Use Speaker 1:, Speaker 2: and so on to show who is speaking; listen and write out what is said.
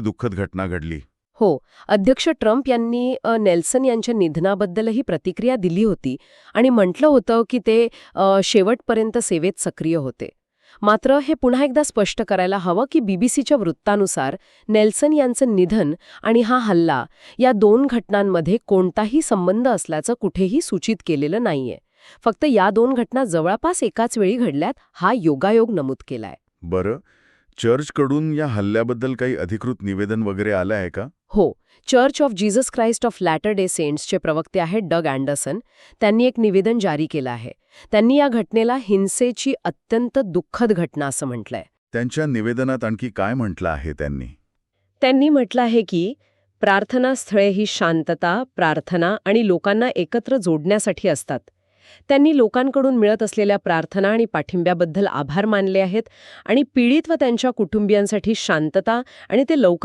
Speaker 1: दुःखद घटना घडली?
Speaker 2: हो अध्यक्ष ट्रम्प यांनी नेल्सन यांच्या निधनाबद्दलही प्रतिक्रिया दिली होती आणि म्हटलं होतं की ते शेवटपर्यंत सेवेत सक्रिय होते. मात्र हे पुन्हा एकदा स्पष्ट करायला हवं की बीबीसीच्या वृत्तानुसार नेल्सन यांचं निधन आणि हा हल्ला या दोन घटनांमध्ये कोणताही संबंध असल्याचं कुठेही सूचित केलेलं नाहीये. फक्त या दोन घटना जवळपास एकाच वेळी घडल्यात हा योगायोग नमूद केलाय.
Speaker 1: बरं चर्चकडून या हल्ल्याबद्दल काही अधिकृत निवेदन वगैरे आलं आहे का?
Speaker 2: हो. Church of Jesus Christ of Latter Day सेंट्सचे प्रवक्ते आहेत डग अँडरसन त्यांनी एक निवेदन जारी केलं आहे. त्यांनी या घटनेला हिंसेची अत्यंत दुःखद घटना असं म्हटलंय.
Speaker 1: त्यांच्या निवेदनात आणखी काय म्हटलं आहे त्यांनी?
Speaker 2: त्यांनी म्हटलं आहे की प्रार्थनास्थळे ही शांतता प्रार्थना आणि लोकांना एकत्र जोडण्यासाठी असतात. त्यांनी लोकांकडून मिळत असलेल्या प्रार्थना आणि पाठिंब्याबद्दल आभार मानले आहेत आणि पीडित व त्यांच्या कुटुंबियांसाठी शांतता आणि ते लवकर